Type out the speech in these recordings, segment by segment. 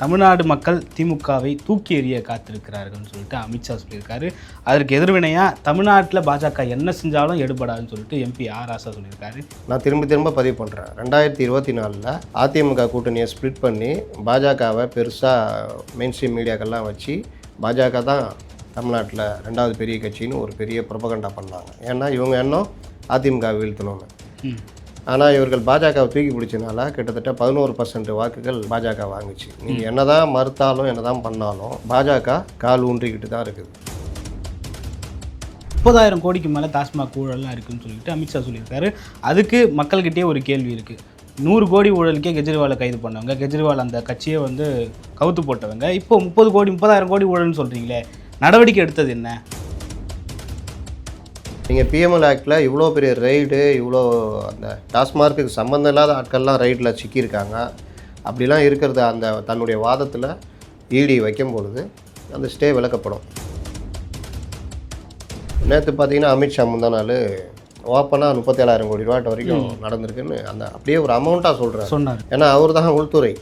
தமிழ்நாடு மக்கள் திமுகவை தூக்கி எறிய காத்திருக்கிறார்கள்னு சொல்லிட்டு அமித்ஷா சொல்லியிருக்காரு. அதற்கு எதிர்வினையாக தமிழ்நாட்டில் பாஜக என்ன செஞ்சாலும் எடுபடாதுன்னு சொல்லிட்டு எம்பி ஆர் ராசா சொல்லியிருக்காரு. நான் திரும்ப திரும்ப பதிவு பண்ணுறேன் ரெண்டாயிரத்தி இருபத்தி நாலில் அதிமுக கூட்டணியை ஸ்ப்ளிட் பண்ணி பாஜகவை பெருசாக மெயின் ஸ்ட்ரீம் மீடியாக்கள்லாம் வச்சு பாஜக தான் தமிழ்நாட்டில் ரெண்டாவது பெரிய கட்சின்னு ஒரு பெரிய ப்ரொபகண்டா பண்ணாங்க. ஏன்னா இவங்க எண்ணம் அதிமுக வீழ்த்தணும்னு. ஆனால் இவர்கள் பாஜகவை தூக்கி பிடிச்சனால கிட்டத்தட்ட பதினோரு பர்சன்ட் வாக்குகள் பாஜக வாங்குச்சு. நீங்கள் என்னதான் மறுத்தாலும் என்னதான் பண்ணாலும் பாஜக கால் ஊன்றிக்கிட்டு தான் இருக்குது. முப்பதாயிரம் கோடிக்கு மேலே டாஸ்மாக் ஊழல்லாம் இருக்குன்னு சொல்லிட்டு அமித்ஷா சொல்லியிருக்காரு. அதுக்கு மக்கள்கிட்டயே ஒரு கேள்வி இருக்குது நூறு கோடி ஊழலுக்கே கெஜ்ரிவாலை கைது பண்ணவங்க கெஜ்ரிவால் அந்த கட்சியை வந்து கவுத்து போட்டவங்க. இப்போ முப்பது கோடி முப்பதாயிரம் கோடி ஊழல்னு சொல்கிறீங்களே நடவடிக்கை எடுத்தது என்ன? நீங்கள் பிஎம்எல் ஆக்டில் இவ்வளோ பெரிய ரைடு இவ்வளோ அந்த டாஸ்மார்க்குக்கு சம்மந்தம் இல்லாத ஆட்கள்லாம் ரைடில் சிக்கியிருக்காங்க. அப்படிலாம் இருக்கிறத அந்த தன்னுடைய வாதத்தில் இடி வைக்கும் பொழுது அந்த ஸ்டே விளக்கப்படும். நேற்று பார்த்தீங்கன்னா அமித்ஷா முந்தா நாள் ஓப்பனாக முப்பத்தேழாயிரம் கோடி ரூபாய்ட்டு வரைக்கும் நடந்திருக்குன்னு அந்த அப்படியே ஒரு அமௌண்ட்டாக சொல்கிறார் சொன்னார். ஏன்னா அவர் தான் உள்துறை.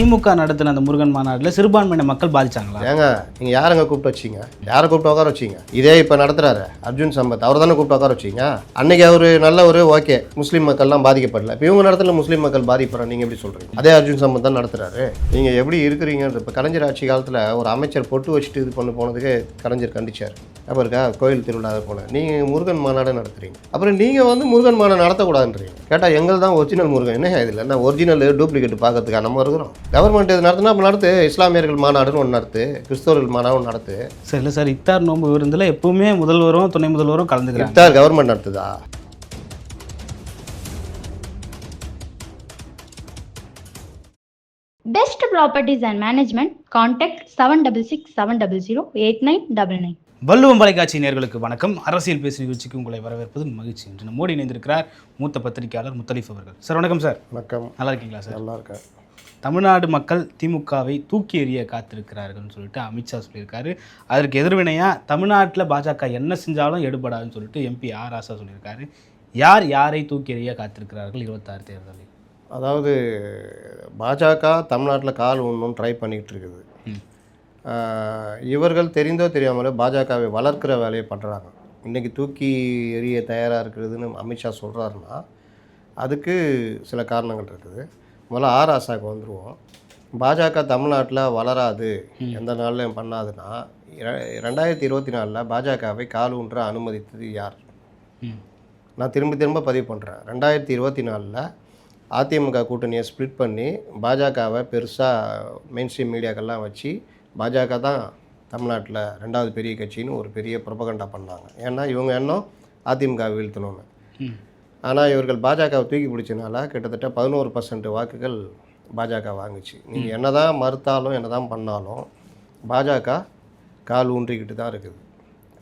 திமுக நடத்தின அந்த முருகன் மாநாட்டில் சிறுபான்மையின மக்கள் பாதிச்சாங்களா? ஏங்க நீங்கள் யாருங்க கூப்பிட்டு வச்சீங்க? யாரை கூப்பிட்டு உட்கார வச்சீங்க? இதே இப்போ நடத்துறாரு அர்ஜுன் சம்பத். அவர் தானே கூப்பிட்டு உட்கார வச்சீங்க? அன்னைக்கு அவர் நல்ல ஒரு ஓகே முஸ்லீம் மக்கள்லாம் பாதிக்கப்படல. இப்போ இவங்க நடத்துல முஸ்லீம் மக்கள் பாதிப்படுறாங்க நீங்கள் எப்படி சொல்கிறீங்க அதே அர்ஜுன் சம்பத் தான் நடத்துறாரு. நீங்கள் எப்படி இருக்கிறீங்கன்றது இப்போ கலைஞர் ஆட்சி காலத்தில் ஒரு அமைச்சர் பொட்டு வச்சுட்டு இது பண்ண போனதுக்கு கலைஞர் கண்டிச்சார். அப்புறம் இருக்கா? கோயில் திருவிழா போன நீங்கள் முருகன் மாநாடு நடத்துறீங்க. அப்புறம் நீங்கள் வந்து முருகன் மாநாடு நடத்தக்கூடாதுன்றீங்க. கேட்டால் எங்கள் தான் ஒரிஜினல் முருகன் என்ன இதில் என்ன ஒரிஜினல் டூப்ளிகேட் பார்க்கறதுக்கா நம்ம இருக்கிறோம். கவர்மெண்ட் இது நடத்தினா அப்போ நடத்து. இஸ்லாமியர்கள் மாநாடுன்னு ஒன்று நடத்து. கிறிஸ்தவர்கள் மாநாடு நடத்து. சரி இல்லை சார். இத்தார் நோன்பு விருந்தில் எப்பவுமே முதல்வரும் துணை முதல்வரும் கலந்துக்கிறாங்க. இஃப்தார் கவர்மெண்ட் நடத்துதா? Best Properties and Management, contact 7667008999. வள்ளுவம் தொலைக்காட்சி நேர்களுக்கு வணக்கம். அரசியல் பேசி நிகழ்ச்சிக்கு உங்களை வரவேற்பது மகிழ்ச்சி இன்று நம்மோடு இணைந்திருக்கிறார். மூத்த பத்திரிகையாளர் முத்தலீஃப் அவர்கள். சார் வணக்கம் சார். வணக்கம். நல்லா இருக்கீங்களா சார்? நல்லா இருக்கேன். தமிழ்நாடு மக்கள் திமுகவை தூக்கி எறிய காத்திருக்கிறார்கள்னு சொல்லிட்டு அமித்ஷா சொல்லியிருக்காரு. அதற்கு எதிர்வினையாக தமிழ்நாட்டில் பாஜக என்ன செஞ்சாலும் எடுபடாதுன்னு சொல்லிட்டு எம்பி ஆர் ராசா சொல்லியிருக்காரு. யார் யாரை தூக்கி எறிய காத்திருக்கிறார்கள் இருபத்தாறு தேர்தலில்? அதாவது பாஜக தமிழ்நாட்டில் கால் ஒன்றும் ட்ரை பண்ணிக்கிட்டு இருக்குது. இவர்கள் தெரிந்தோ தெரியாமலோ பாஜகவை வளர்க்குற வேலையை பண்ணுறாங்க இன்றைக்கி தூக்கி எறிய தயாராக இருக்கிறதுன்னு அமித்ஷா சொல்கிறாருன்னா அதுக்கு சில காரணங்கள் இருக்குது. முதல்ல ஆர் ஆசாக்கு வந்துடுவோம் பாஜக தமிழ்நாட்டில் வளராது எந்த நாள்லையும் பண்ணாதுன்னா ரெண்டாயிரத்தி இருபத்தி நாலில் பாஜகவை கால் ஊன்ற அனுமதித்தது யார்? நான் திரும்ப திரும்ப பதிவு பண்ணுறேன் ரெண்டாயிரத்தி இருபத்தி நாலில் அதிமுக கூட்டணியை ஸ்ப்ளிட் பண்ணி பாஜகவை பெருசாக மெயின் ஸ்ட்ரீம் மீடியாக்கள்லாம் வச்சு பாஜக தான் தமிழ்நாட்டில் ரெண்டாவது பெரிய கட்சின்னு ஒரு பெரிய ப்ரொபகண்டா பண்ணாங்க. ஏன்னா இவங்க எண்ணம் அதிமுக வீழ்த்தணும்னு. ஆனால் இவர்கள் பாஜகவை தூக்கி பிடிச்சனால கிட்டத்தட்ட பதினோரு பர்சன்ட் வாக்குகள் பாஜக வாங்குச்சு. நீங்கள் என்ன தான் மறுத்தாலும் என்ன தான் பண்ணாலும் பாஜக கால் ஊன்றிக்கிட்டு தான் இருக்குது.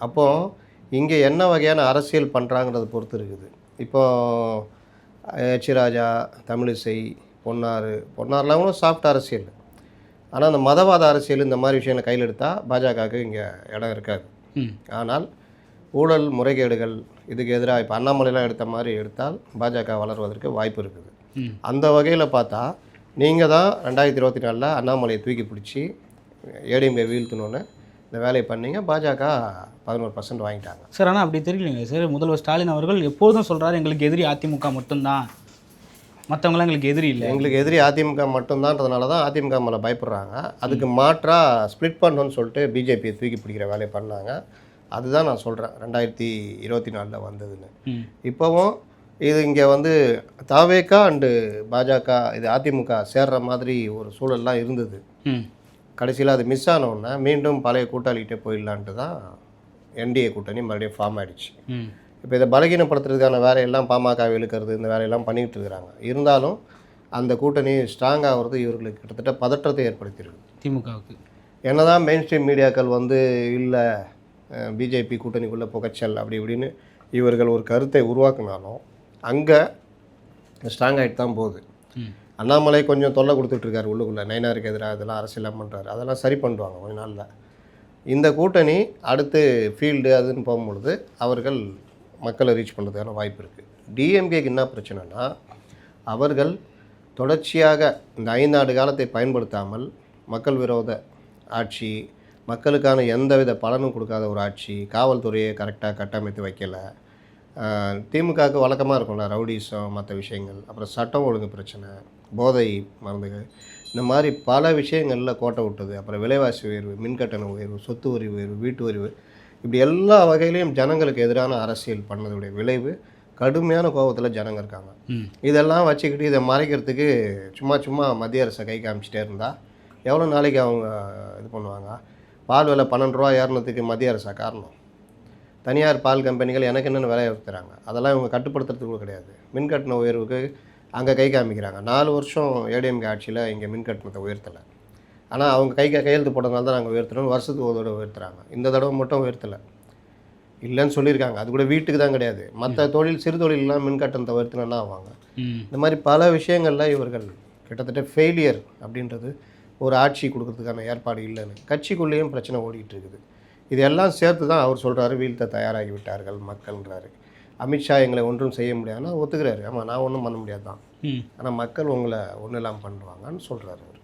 அப்போது இங்கே என்ன வகையான அரசியல் பண்ணுறாங்கிறத பொறுத்து இருக்குது. இப்போ எச் ராஜா தமிழிசை பொன்னார் பொன்னார்லாம் கூட சாஃப்ட் அரசியல். ஆனால் அந்த மதவாத அரசியல் இந்த மாதிரி விஷயங்களை கையில் எடுத்தால் பாஜகவுக்கு இங்கே இடம் இருக்காது. ஆனால் ஊழல் முறைகேடுகள் இதுக்கு எதிராக இப்போ அண்ணாமலைலாம் எடுத்த மாதிரி எடுத்தால் பாஜக வளர்வதற்கு வாய்ப்பு இருக்குது. அந்த வகையில் பார்த்தா நீங்கள் தான் ரெண்டாயிரத்தி இருபத்தி நாலில் அண்ணாமலையை தூக்கி பிடிச்சி ஏடிஎம்கே வீழ்த்தணுன்னு இந்த வேலையை பண்ணீங்க. பாஜக பதினோரு பர்சன்ட் வாங்கிட்டாங்க. சார் ஆனால் அப்படி தெரியலைங்க. சார் முதல்வர் ஸ்டாலின் அவர்கள் எப்போதும் சொல்கிறாரு எங்களுக்கு எதிரி அதிமுக மட்டும்தான். மற்றவங்களாம் எங்களுக்கு எதிரி இல்லை. எங்களுக்கு எதிரி அதிமுக மட்டும்தான்றதுனால தான் அதிமுக மேலே பயப்படுறாங்க. அதுக்கு மாற்றாக ஸ்ப்ளிட் பண்ணணும்னு சொல்லிட்டு பிஜேபியை தூக்கி பிடிக்கிற வேலையை பண்ணாங்க. அதுதான் நான் சொல்கிறேன் ரெண்டாயிரத்தி இருபத்தி நாலில் வந்ததுன்னு. இப்போவும் இது இங்கே வந்து தாவேக்கா அண்டு பாஜக இது அதிமுக சேர்ற மாதிரி ஒரு சூழல்லாம் இருந்தது. கடைசியில் அது மிஸ் ஆனவுடனே மீண்டும் பழைய கூட்டாளிகிட்டே போயிடலான்ட்டு தான் என்டிஏ கூட்டணி மறுபடியும் ஃபார்ம் ஆயிடுச்சு. ம். இப்போ இதை பலகீனப்படுத்துறதுக்கான வேலையெல்லாம் பாமக இழுக்கிறது இந்த வேலையெல்லாம் பண்ணிகிட்டு இருக்கிறாங்க. இருந்தாலும் அந்த கூட்டணி ஸ்ட்ராங் ஆகிறது இவர்களுக்கு கிட்டத்தட்ட பதற்றத்தை ஏற்படுத்தியிருக்கு. திமுகவுக்கு. என்னதான் மெயின் ஸ்ட்ரீம் மீடியாக்கள் வந்து இல்லை பிஜேபி கூட்டணிக்குள்ளே புகைச்சல் அப்படி இப்படின்னு இவர்கள் ஒரு கருத்தை உருவாக்குனாலும் அங்கே ஸ்ட்ராங் ஆகிட்டு தான் போகுது. அண்ணாமலை கொஞ்சம் தொல்லை கொடுத்துட்ருக்காரு உள்ளுக்குள்ளே. நைனாருக்கு எதிராக இதெல்லாம் அரசியலாம் பண்ணுறாரு அதெல்லாம் சரி பண்ணுவாங்க கொஞ்ச நாளில். இந்த கூட்டணி அடுத்து ஃபீல்டு அதுன்னு போகும்பொழுது அவர்கள் மக்களை ரீச் பண்ணுறதுக்கான வாய்ப்பு இருக்குது டிஎம்கேக்கு என்ன பிரச்சனைனா அவர்கள் தொடர்ச்சியாக இந்த ஐந்தாண்டு காலத்தை பயன்படுத்தாமல் மக்கள் விரோத ஆட்சி மக்களுக்கான எந்தவித பலனும் கொடுக்காத ஒரு ஆட்சி காவல்துறையை கரெக்டாக கட்டமைத்து வைக்கலை. திமுகவுக்கு வழக்கமாக இருக்கும்ல ரவுடிசம் மற்ற விஷயங்கள் அப்புறம் சட்டம் ஒழுங்கு பிரச்சனை போதை மருந்துகள் இந்த மாதிரி பல விஷயங்களில் கோட்டை விட்டது. அப்புறம் விலைவாசி உயர்வு மின்கட்டண உயர்வு சொத்து வரி உயர்வு வீட்டு வரி இப்படி எல்லா வகையிலையும் ஜனங்களுக்கு எதிரான அரசியல் பண்ணதுடைய விளைவு கடுமையான கோபத்தில் ஜனங்க இருக்காங்க. இதெல்லாம் வச்சுக்கிட்டு இதை மறைக்கிறதுக்கு சும்மா சும்மா மத்திய அரசை கை காமிச்சிட்டே இருந்தால் எவ்வளோ நாளைக்கு அவங்க இது பண்ணுவாங்க? பால் விலை பன்னெண்டு ரூபா ஏறினதுக்கு மத்திய அரசா காரணம்? தனியார் பால் கம்பெனிகள் எனக்கு என்னென்னு விலை உயர்த்துறாங்க. அதெல்லாம் இவங்க கட்டுப்படுத்துறது கூட கிடையாது. மின் கட்டண உயர்வுக்கு அங்கே கை காமிக்கிறாங்க. நாலு வருஷம் ஏடிஎம்கே ஆட்சியில் இங்கே மின் கட்டணத்தை உயர்த்தலை. ஆனால் அவங்க கை கையெழுத்து போட்டதுனால தான் நாங்கள் உயர்த்துறோம் வருஷத்துக்கு ஒரு தடவை உயர்த்துறாங்க. இந்த தடவை மட்டும் உயர்த்தலை. இல்லைன்னு சொல்லியிருக்காங்க. அது கூட வீட்டுக்கு தான் கிடையாது. மற்ற தொழில் சிறு தொழிலெலாம் மின் கட்டணத்தை உயர்த்தினா ஆவாங்க இந்த மாதிரி பல விஷயங்களில் இவர்கள் கிட்டத்தட்ட ஃபெயிலியர் அப்படின்றது ஒரு ஆட்சி கொடுக்கறதுக்கான ஏற்பாடு இல்லைன்னு. கட்சிக்குள்ளேயும் பிரச்சனை ஓடிட்டு இருக்குது. இதெல்லாம் சேர்த்து தான் அவர் சொல்கிறாரு வீழ்த்த தயாராகி விட்டார்கள் மக்கள்ன்றாரு. அமித்ஷா எங்களை ஒன்றும் செய்ய முடியாதுன்னா ஒத்துக்கிறாரு. ஆமாம் நான் ஒன்றும் பண்ண முடியாது தான். ஆனால் மக்கள் உங்களை ஒன்றும் இல்லாமல் பண்ணுவாங்கன்னு சொல்கிறாரு அவர்.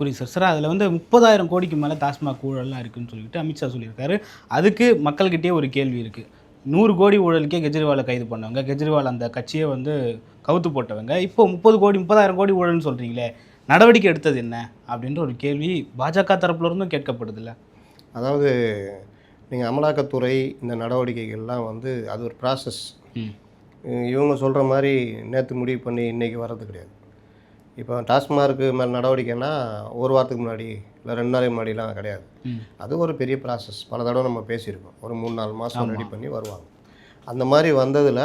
புரியுது சார். சார் அதில் வந்து முப்பதாயிரம் கோடிக்கு மேலே டாஸ்மாக் ஊழல்லாம் இருக்குன்னு சொல்லிட்டு அமித்ஷா சொல்லியிருக்காரு. அதுக்கு மக்கள்கிட்டயே ஒரு கேள்வி இருக்குது நூறு கோடி ஊழலுக்கே கெஜ்ரிவாலை கைது பண்ணவங்க கெஜ்ரிவால் அந்த கட்சியை வந்து கவுத்து போட்டவங்க இப்போ முப்பது கோடி முப்பதாயிரம் கோடி ஊழல்னு சொல்கிறீங்களே நடவடிக்கை எடுத்தது என்ன? அப்படின்ற ஒரு கேள்வி பாஜக தரப்புல இருந்தும் கேட்கப்படுதில்ல. அதாவது நீங்கள் அமலாக்கத்துறை இந்த நடவடிக்கைகள்லாம் வந்து அது ஒரு ப்ராசஸ் இவங்க சொல்கிற மாதிரி நேற்று முடிவு பண்ணி இன்றைக்கி வர்றது கிடையாது. இப்போ டாஸ்மார்க்கு மேலே நடவடிக்கைன்னா ஒரு வாரத்துக்கு முன்னாடி இல்லை ரெண்டு நாளைக்கு முன்னாடிலாம் கிடையாது. அது ஒரு பெரிய ப்ராசஸ் பல தடவை நம்ம பேசியிருக்கோம். ஒரு மூணு நாலு மாதம் ரெடி பண்ணி வருவாங்க. அந்த மாதிரி வந்ததில்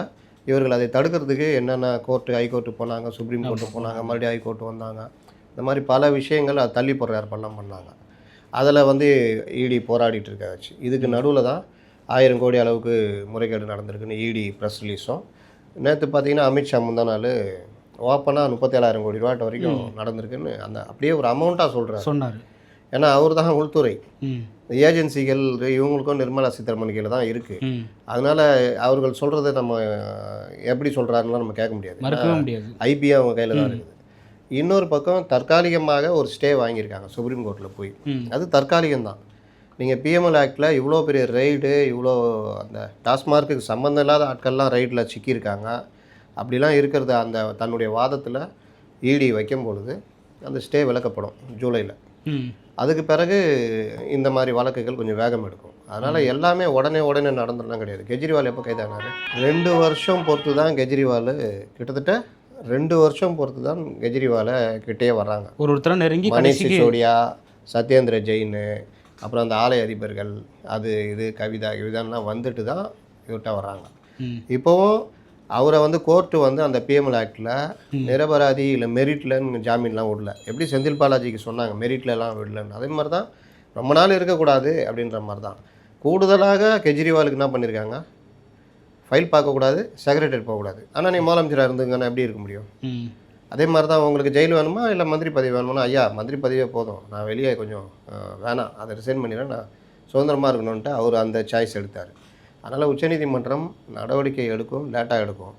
இவர்கள் அதை தடுக்கிறதுக்கு என்னென்ன கோர்ட்டு ஹைகோர்ட்டு போனாங்க சுப்ரீம் கோர்ட்டு போனாங்க மறுபடியும் ஹைகோர்ட்டு வந்தாங்க. இந்த மாதிரி பல விஷயங்கள் அது தள்ளி போடுற ஏற்பாடுலாம் பண்ணாங்க. அதில் வந்து இடி போராடிட்டு இருக்காச்சு இதுக்கு நடுவில் தான் ஆயிரம் கோடி அளவுக்கு முறைகேடு நடந்திருக்குன்னு இடி ப்ரெஸ் ரிலீஸும் நேற்று பார்த்தீங்கன்னா அமித்ஷா முந்தா நாள் ஓப்பனாக முப்பத்தேழாயிரம் கோடி ரூபாய்ட்ட வரைக்கும் நடந்திருக்குன்னு அந்த அப்படியே ஒரு அமௌண்ட்டாக சொல்கிறார் சொன்னார். ஏன்னா அவர் தான் உள்துறை. ஏஜென்சிகள் இவங்களுக்கும் நிர்மலா சீதாராமன் தான் இருக்குது அதனால் அவர்கள் சொல்கிறத நம்ம எப்படி சொல்கிறாருன்னா நம்ம கேட்க முடியாது. மறுக்கவே முடியாது. ஐபி அவங்க கையில் தான் இருக்குது. இன்னொரு பக்கம் தற்காலிகமாக ஒரு ஸ்டே வாங்கியிருக்காங்க சுப்ரீம் கோர்ட்டில் போய். அது தற்காலிகம்தான் நீங்கள் பிஎம்எல் ஆக்டில் இவ்வளோ பெரிய ரைடு இவ்வளோ அந்த டாஸ்மார்க்குக்கு சம்மந்தம் இல்லாத ஆட்கள்லாம் ரைடில் சிக்கியிருக்காங்க. அப்படிலாம் இருக்கிறத அந்த தன்னுடைய வாதத்தில் இடி வைக்கும் பொழுது அந்த ஸ்டே விளக்கப்படும் ஜூலையில் அதுக்கு பிறகு இந்த மாதிரி வழக்குகள் கொஞ்சம் வேகம் எடுக்கும். அதனால் எல்லாமே உடனே உடனே நடந்துடலாம் கிடையாது. கெஜ்ரிவால் எப்போ கைதானார் ரெண்டு வருஷம் பொறுத்து தான் கெஜ்ரிவால் கிட்டத்தட்ட ரெண்டு வருஷம் பொறுத்து தான் கெஜ்ரிவாலை கிட்டே வர்றாங்க. ஒரு ஒருத்தரை நெருங்கி மணிஷ் சிசோடியா சத்யேந்திர ஜெயின் அப்புறம் அந்த ஆலய அதிபர்கள் அது இது கவிதா கவிதான்லாம் வந்துட்டு தான் இவர்கிட்ட வர்றாங்க. இப்போவும் அவரை வந்து கோர்ட்டு வந்து அந்த பிஎம்எல் ஆக்டில் நிரபராதி இல்லை மெரிட்லன்னு ஜாமீன்லாம் விடல. எப்படி செந்தில் பாலாஜிக்கு சொன்னாங்க மெரிட்லலாம் விடலன்னு. அதே மாதிரி தான் ரொம்ப நாள் இருக்கக்கூடாது அப்படின்ற மாதிரி தான் கூடுதலாக கெஜ்ரிவாலுக்கு என்ன பண்ணியிருக்காங்க ஃபைல் பார்க்கக்கூடாது செக்ரட்டரி போகக்கூடாது. ஆனால் நீ முதலமைச்சராக இருந்துங்கன்னா எப்படி இருக்க முடியும்? அதே மாதிரி தான் உங்களுக்கு ஜெயில் வேணுமா இல்லை மந்திரி பதவி வேணுமா ஐயா மந்திரி பதவியே போதும். நான் வெளியே கொஞ்சம் வேணாம். அதை ரிசைன் பண்ணிடுறேன். நான் சுதந்திரமாக இருக்கணுன்ட்டு அவர் அந்த சாய்ஸ் எடுத்தார். அதனால் உச்சநீதிமன்றம் நடவடிக்கை எடுக்கும் லேட்டாக எடுக்கும்.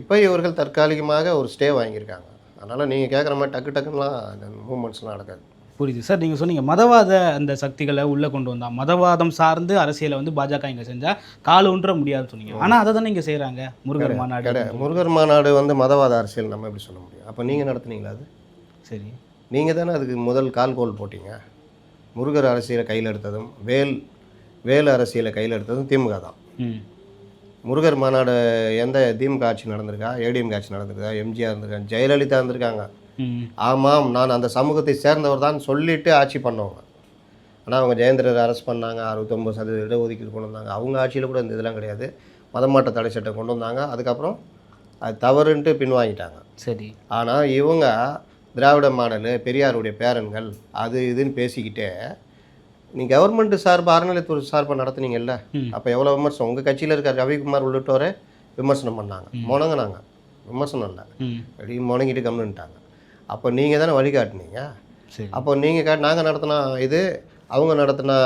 இப்போ இவர்கள் தற்காலிகமாக ஒரு ஸ்டே வாங்கியிருக்காங்க. அதனால் நீங்கள் கேட்குற மாதிரி டக்கு டக்குன்னுலாம் அந்த மூமெண்ட்ஸ்லாம் நடக்காது. புரியுது. சார் நீங்கள் சொன்னீங்க மதவாத அந்த சக்திகளை உள்ளே கொண்டு வந்தா மதவாதம் சார்ந்து அரசியலை வந்து பாஜக இங்கே செஞ்சால் கால் ஊன்ற முடியாதுன்னு சொன்னீங்க. ஆனால் அதை தானே இங்கே செய்கிறாங்க முருகர் மாநாடு முருகர் மாநாடு வந்து மதவாத அரசியல் நம்ம எப்படி சொல்ல முடியும்? அப்போ நீங்கள் நடத்துனீங்களா அது? சரி. நீங்கள் தானே அதுக்கு முதல் கால்கோல் போட்டீங்க. முருகர் அரசியலை கையில் எடுத்ததும் வேல் வேல் அரசியலை கையில் எடுத்ததும் திமுக தான். ம். முருகர் மாநாடு எந்த திமுக ஆட்சி நடந்திருக்கா? ஏடிஎம்கே ஆட்சி நடந்திருக்கா? எம்ஜிஆர் இருந்திருக்காங்க ஜெயலலிதா இருந்திருக்காங்க. ஆமாம் நான் அந்த சமூகத்தை சேர்ந்தவர் தான் சொல்லிட்டு ஆட்சி பண்ணவங்க. ஆனால் அவங்க ஜெயந்திரர் அரெஸ்ட் பண்ணாங்க அறுபத்தொம்பது சதவீத இடஒதுக்கீடு கொண்டு வந்தாங்க. அவங்க ஆட்சியில் கூட இந்த இதெல்லாம் கிடையாது. மதமாட்ட தடை சட்டம் கொண்டு வந்தாங்க. அதுக்கப்புறம் அது தவறுன்ட்டு பின்வாங்கிட்டாங்க. சரி. ஆனால் இவங்க திராவிட மாடலு பெரியாருடைய பேரன்கள் அது இதுன்னு பேசிக்கிட்டே நீ கவர்மெண்ட் சார்பு அறநிலையத்துறை சார்பாக நடத்துனீங்கல்ல. அப்போ எவ்வளோ விமர்சனம்? உங்கள் கட்சியில் இருக்க ரவிக்குமார் உள்ளிட்டோரே விமர்சனம் பண்ணாங்க. முணங்குனாங்க விமர்சனம் இல்லை. அப்படி முணங்கிட்டு கம்னுட்டாங்க அப்போ நீங்கள் தானே வழிகாட்டுனீங்க? அப்போ நீங்கள் கா நாங்கள் நடத்தினா இது அவங்க நடத்தினா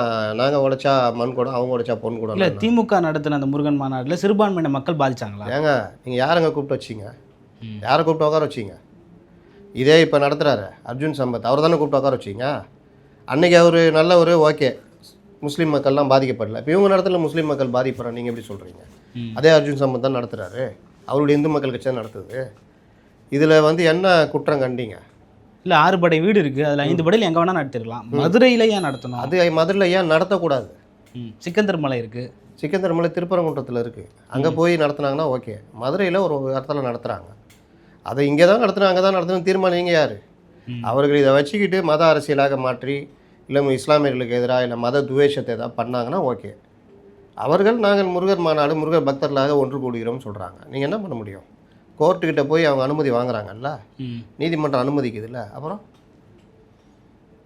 நாங்கள் உடைச்சா மண் கூட அவங்க உடைச்சா பொன் கூட இல்லை திமுக நடத்தின அந்த முருகன் மாநாட்டில் சிறுபான்மையின மக்கள் பாதிச்சாங்களா? ஏங்க நீங்கள் யாரங்க கூப்பிட்டு வச்சீங்க. யாரை கூப்பிட்டு உட்கார வச்சீங்க? இதே இப்போ நடத்துகிறாரு அர்ஜுன் சம்பத். அவர் தானே கூப்பிட்டு உட்கார வச்சிங்க? அன்னைக்கு அவர் நல்ல ஒரு ஓகே முஸ்லீம் மக்கள்லாம் பாதிக்கப்படல. இப்போ இவங்க நடத்துல முஸ்லீம் மக்கள் பாதிப்படுறோம் நீங்கள் எப்படி சொல்கிறீங்க. அதே அர்ஜுன் சம்பத் தான் நடத்துகிறாரு அவருடைய இந்து மக்கள் கட்சி தான் நடத்துது. இதில் வந்து என்ன குற்றம் கண்டீங்க? இல்லை ஆறு படை வீடு இருக்குது அதில் ஐந்து படையில் எங்கே வேணால் நடத்திருக்கலாம். மதுரையில் ஏன் நடத்தணும்? அது மதுரையில் ஏன் நடத்தக்கூடாது. சிக்கந்தர் மலை இருக்குது சிக்கந்தர் மலை திருப்பரங்குன்றத்தில் இருக்குது அங்கே போய் நடத்துனாங்கன்னா ஓகே. மதுரையில் ஒரு இடத்துல நடத்துகிறாங்க அதை இங்கே தான் நடத்துனா அங்கே தான் நடத்தணும் தீர்மானம் நீங்கள் யார். அவர்கள் இதை வச்சுக்கிட்டு மத அரசியலாக மாற்றி இல்லை இஸ்லாமியர்களுக்கு எதிராக இல்லை மத துவேஷத்தை ஏதாவது பண்ணாங்கன்னா ஓகே. அவர்கள் நாங்கள் முருகர் மாநாடு முருகர் பக்தர்களாக ஒன்று கூடுகிறோம்னு சொல்கிறாங்க நீங்கள் என்ன பண்ண முடியும்? கோர்ட்டுக்கிட்ட போய் அவங்க அனுமதி வாங்குறாங்கல்ல? நீதிமன்றம் அனுமதிக்குதுல்ல? அப்புறம்?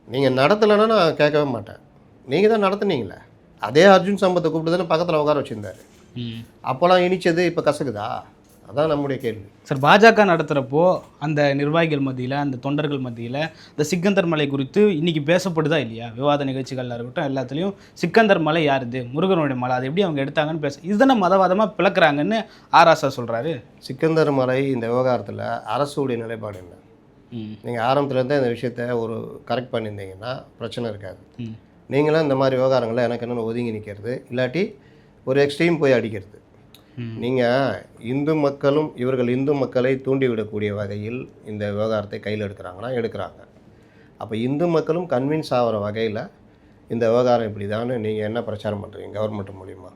நீங்கள் நடத்தலைன்னா நான் கேட்கவே மாட்டேன். நீங்கள் தான் நடத்துனீங்களே. அதே அர்ஜுன் சம்பத்தை கூப்பிட்டு தானே பக்கத்தில் உட்கார வச்சுருந்தாரு. ம். அப்போலாம் இனிச்சது இப்போ கசக்குதா? அதான் நம்முடைய கேள்வி. சார் பாஜக நடத்துகிறப்போ அந்த நிர்வாகிகள் மத்தியில் அந்த தொண்டர்கள் மத்தியில் இந்த சிக்கந்தர் மலை குறித்து இன்னைக்கு பேசப்படுதா இல்லையா? விவாத நிகழ்ச்சிகள்ல இருக்கட்டும் எல்லாத்துலேயும் சிக்கந்தர் மலை யாருது? முருகனுடைய மலை அதை எப்படி அவங்க எடுத்தாங்கன்னு பேச இதுதானே மதவாதமாக பிளக்குறாங்கன்னு ஆராசா சொல்கிறாரு சிக்கந்தர் மலை இந்த விவகாரத்தில் அரசுடைய நிலைப்பாடு என்ன? நீங்கள் ஆரம்பத்துலேருந்தே இந்த விஷயத்த ஒரு கரெக்ட் பண்ணியிருந்தீங்கன்னா பிரச்சனை இருக்காது. நீங்களும் இந்த மாதிரி விவகாரங்களை எனக்கு என்னென்னு ஒதுங்கி நிற்கிறது இல்லாட்டி ஒரு எக்ஸ்ட்ரீம் போய் அடிக்கிறது. நீங்கள் இந்து மக்களும் இவர்கள் இந்து மக்களை தூண்டிவிடக்கூடிய வகையில் இந்த விவகாரத்தை கையில் எடுக்கிறாங்கன்னா எடுக்கிறாங்க. அப்போ இந்து மக்களும் கன்வின்ஸ் ஆகிற வகையில் இந்த விவகாரம் இப்படி தான் நீங்கள் என்ன பிரச்சாரம் பண்ணுறீங்க கவர்மெண்ட் மூலிமா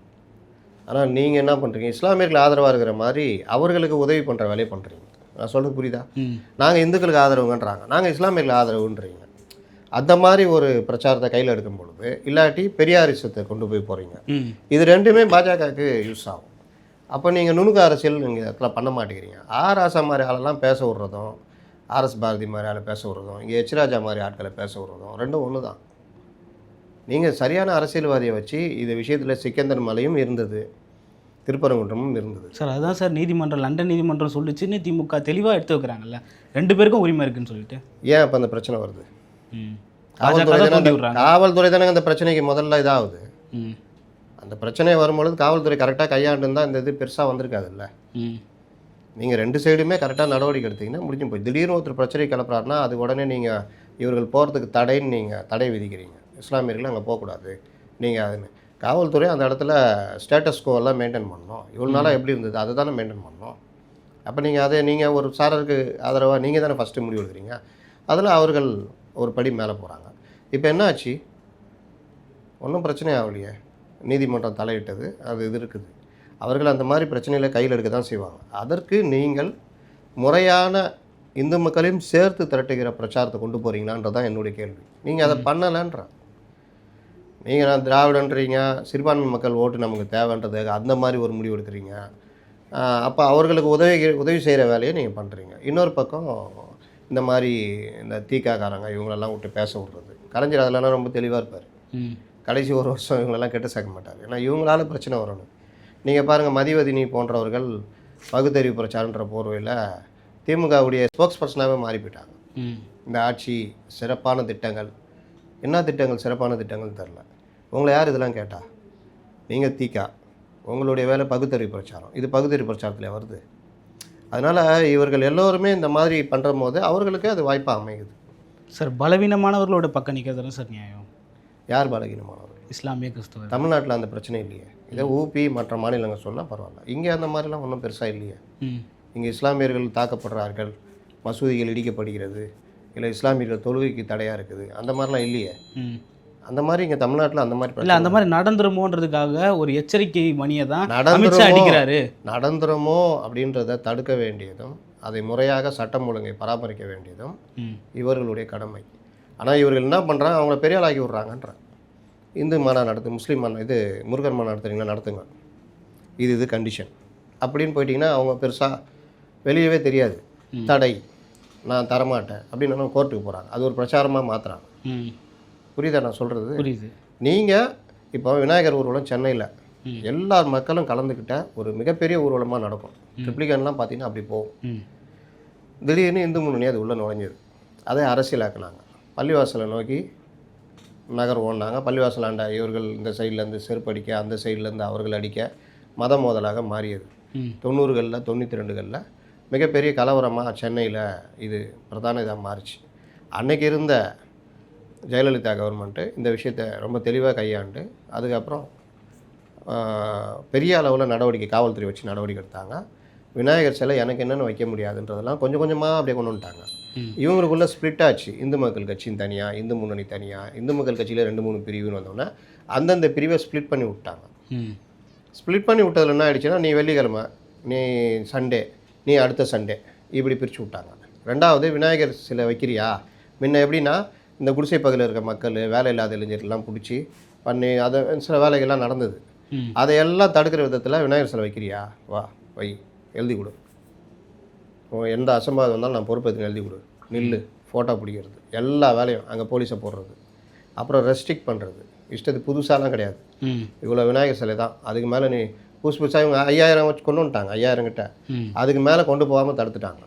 ஆனால் நீங்கள் என்ன பண்ணுறீங்க இஸ்லாமியர்கள் ஆதரவாக இருக்கிற மாதிரி அவர்களுக்கு உதவி பண்ணுற வேலையை பண்ணுறீங்க நான் சொல்கிறது புரியுதா? நாங்கள் இந்துக்களுக்கு ஆதரவுங்கன்றாங்க. நாங்கள் இஸ்லாமியர்களுக்கு ஆதரவுன்றீங்க. அந்த மாதிரி ஒரு பிரச்சாரத்தை கையில் எடுக்கும் பொழுது இல்லாட்டி பெரியாரிசத்தை கொண்டு போய் போகிறீங்க இது ரெண்டுமே பாஜகவுக்கு யூஸ் ஆகும். அப்போ நீங்கள் நுணுக்க அரசியல் நீங்கள் இடத்துல பண்ண மாட்டேங்கிறீங்க. ஆர். ஆசா மாதிரி ஆளெல்லாம் பேச விட்றதும் ஆர்எஸ் பாரதி மாதிரி ஆளை பேச விட்றதும் இங்கே எச். ராஜா மாதிரி ஆட்களை பேச விட்றதும் ரெண்டும் ஒன்று தான் நீங்கள் சரியான அரசியல்வாதியை வச்சு இது விஷயத்தில் சிக்கந்தர் மலையும் இருந்தது திருப்பரங்குன்றமும் இருந்தது. சார் அதுதான் சார் நீதிமன்றம் லண்டன் நீதிமன்றம் சொல்லுச்சுன்னு திமுக தெளிவாக எடுத்து வைக்கிறாங்கல்ல ரெண்டு பேருக்கும் உரிமை இருக்குன்னு சொல்லிட்டு. ஏன் அப்போ அந்த பிரச்சனை வருது? காவல்துறை தான் காவல்துறை தானே அந்த பிரச்சனைக்கு முதல்ல இதாகுது. ம். அந்த பிரச்சனை வரும்பொழுது காவல்துறை கரெக்டாக கையாண்டுருந்தா இந்த இது பெருசாக வந்திருக்காதுல்ல ம். நீங்கள் ரெண்டு சைடுமே கரெக்டாக நடவடிக்கை எடுத்தீங்கன்னா முடிஞ்சு போய் திடீர்னு ஒருத்தர் பிரச்சனை கிளப்புறாருன்னா அது உடனே நீங்கள் இவர்கள் போகிறதுக்கு தடைன்னு நீங்கள் தடை விதிக்கிறீங்க. இஸ்லாமியர்கள் அங்கே போகக்கூடாது. நீங்கள் அதுன்னு காவல்துறை அந்த இடத்துல ஸ்டேட்டஸ் எல்லாம் மெயின்டைன் பண்ணணும். இவ்வளோ நாளாக எப்படி இருந்தது? அதை தானே மெயின்டைன் பண்ணணும். அப்போ நீங்கள் அதை நீங்கள் ஒரு சாரருக்கு ஆதரவாக நீங்கள் தானே ஃபஸ்ட்டு முடிவு எடுக்கிறீங்க. அதில் அவர்கள் ஒரு படி மேலே போகிறாங்க இப்போ என்ன ஆச்சு ஒன்றும் பிரச்சனை ஆகலையே. நீதிமன்றம் தலையிட்டது அது இது இருக்குது. அவர்கள் அந்த மாதிரி பிரச்சனைகளை கையில் எடுக்க தான் செய்வாங்க. அதற்கு நீங்கள் முறையான இந்து மக்களையும் சேர்த்து திரட்டுகிற பிரச்சாரத்தை கொண்டு போகிறீங்களான்றது தான் என்னுடைய கேள்வி. நீங்கள் அதை பண்ணலைன்ற. நீங்கள் நான் திராவிடன்றீங்க சிறுபான்மை மக்கள் ஓட்டு நமக்கு தேவைன்றது அந்த மாதிரி ஒரு முடிவு எடுக்கிறீங்க. அப்போ அவர்களுக்கு உதவி உதவி செய்கிற வேலையை நீங்கள் பண்ணுறீங்க இன்னொரு பக்கம் இந்த மாதிரி இந்த தீக்காக்காரங்க இவங்களெல்லாம் விட்டு பேச விட்றது. கலைஞர் அதெல்லாம் ரொம்ப தெளிவாக இருப்பார். கடைசி ஒரு வருஷம் இவங்களெல்லாம் கெட்டு சேர்க்க மாட்டார். ஏன்னா இவங்களால பிரச்சனை வரணும். நீங்கள் பாருங்கள் மதிவதினி போன்றவர்கள் பகுத்தறிவு பிரச்சாரன்ற போர்வையில் திமுகவுடைய ஸ்போக்ஸ் பர்சனாகவே மாறி போயிட்டாங்க. இந்த ஆட்சி சிறப்பான திட்டங்கள். என்ன திட்டங்கள் சிறப்பான திட்டங்கள் தெரில உங்களை யார் இதெல்லாம் கேட்டா? நீங்கள் தீக்கா. உங்களுடைய வேலை பகுத்தறிவு பிரச்சாரம். இது பகுத்தறிவு பிரச்சாரத்தில் வருது. அதனால் இவர்கள் எல்லோருமே இந்த மாதிரி பண்ணுற போது அவர்களுக்கு அது வாய்ப்பாக அமையுது. சார் பலவீனமானவர்களோட பக்கம் நிற்கிறது தானே சார் நியாயம். யார் பலகீனமானவர்கள் இஸ்லாமிய கிறிஸ்தவர் தமிழ்நாட்டில் அந்த பிரச்சனை இல்லையே. இதே ஊபி மற்ற மாநிலங்கள் சொன்னால் பரவாயில்ல. இங்கே அந்த மாதிரிலாம் ஒன்றும் பெருசாக இல்லையே. இங்கே இஸ்லாமியர்கள் தாக்கப்படுறார்கள் மசூதிகள் இடிக்கப்படுகிறது இல்லை இஸ்லாமியர்கள் தொழுகைக்கு தடையாக இருக்குது அந்த மாதிரிலாம் இல்லையே. அந்த மாதிரி இங்கே தமிழ்நாட்டில் அந்த மாதிரி இல்ல அந்த மாதிரி நடந்துருமோன்றதுக்காக ஒரு எச்சரிக்கை மணியை தான் நடந்துருமோ? அடிக்கிறாரு. நடந்துருமோ அப்படின்றத தடுக்க வேண்டியதும் அதை முறையாக சட்டம் ஒழுங்கை பராமரிக்க வேண்டியதும் இவர்களுடைய கடமை. ஆனால் இவர்கள் என்ன பண்ணுறாங்க அவங்கள பெரிய ஆளாக்கி விட்றாங்கன்ற இந்து மாநாடு நடத்து முஸ்லீம் மாநாடு இது முருகர் மாநாடு நடத்துறீங்களா? நடத்துங்க. இது இது கண்டிஷன் அப்படின்னு போயிட்டீங்கன்னா அவங்க பெருசாக வெளியவே தெரியாது. தடை. நான் தரமாட்டேன். அப்படின்னு கோர்ட்டுக்கு போகிறாங்க அது ஒரு பிரச்சாரமாக மாற்றுறாங்க புரியுதா நான் சொல்கிறது புரியுது. நீங்கள் இப்போ விநாயகர் ஊர்வலம் சென்னையில். எல்லா மக்களும் கலந்துக்கிட்ட ஒரு மிகப்பெரிய ஊர்வலமாக நடக்கும். ட்ரிப்ளிகன்லாம் பார்த்தீங்கன்னா அப்படி போகும். திடீர்னு இந்து முன்னணி அது உள்ளே நுழைஞ்சது. அதை அரசியலாக்குனாங்க. பள்ளிவாசலை நோக்கி நகர் ஓடினாங்க. பள்ளிவாசலாண்ட இவர்கள் இந்த சைட்லேருந்து செருப்படிக்க அந்த சைட்லேருந்து அவர்கள் அடிக்க மத மோதலாக மாறியது. தொண்ணூறுகளில் தொண்ணூற்றி ரெண்டுகளில் மிகப்பெரிய கலவரமாக சென்னையில் இது பிரதான இதாக மாறிச்சு. அன்னைக்கு இருந்த ஜெயலலிதா கவர்மெண்ட்டு இந்த விஷயத்தை ரொம்ப தெளிவாக கையாண்டு அதுக்கப்புறம் பெரிய அளவில் நடவடிக்கை காவல்துறை வச்சு நடவடிக்கை எடுத்தாங்க. விநாயகர் சிலை எனக்கு என்னென்னு வைக்க முடியாதுன்றதெல்லாம் கொஞ்சம் கொஞ்சமாக அப்படியே கொண்டு வந்துட்டாங்க. இவங்களுக்குள்ள ஸ்ப்ளிட் ஆச்சு. இந்து மக்கள் கட்சியின் தனியாக இந்து முன்னணி தனியாக இந்து மக்கள் கட்சியில் ரெண்டு மூணு பிரிவுன்னு வந்தோடனே அந்தந்த பிரிவை ஸ்ப்ளிட் பண்ணி விட்டாங்க. ஸ்ப்ளிட் பண்ணி விட்டதுல என்ன ஆயிடுச்சுன்னா நீ வெள்ளிக்கிழமை நீ சண்டே நீ அடுத்த சண்டே இப்படி பிரித்து விட்டாங்க. ரெண்டாவது விநாயகர் சிலை வைக்கிறியா? முன்ன எப்படின்னா இந்த குடிசை பகுதியில் இருக்க மக்கள் வேலை இல்லாத இளைஞர்கள்லாம் பிடிச்சி பண்ணி அதை சில வேலைகள்லாம் நடந்தது. அதையெல்லாம் தடுக்கிற விதத்தில் விநாயகர் சிலை வைக்கிறியா? வா வை எழுதி கொடு. எந்த அசம்பாதம் வந்தாலும் நான் பொறுப்பேற்று எழுதி கொடு நில்லு ஃபோட்டோ பிடிக்கிறது எல்லா வேலையும் அங்கே போலீஸை போடுறது அப்புறம் ரெஸ்ட்ரிக்ட் பண்ணுறது இஷ்டத்துக்கு புதுசாலாம் கிடையாது. இவ்வளோ விநாயகர் சிலை தான். அதுக்கு மேலே நீ புதுசு புதுசாக இவங்க ஐயாயிரம் வச்சு கொண்டு வந்துட்டாங்க ஐயாயிரம் கிட்ட. அதுக்கு மேலே கொண்டு போகாமல் தடுத்துட்டாங்க.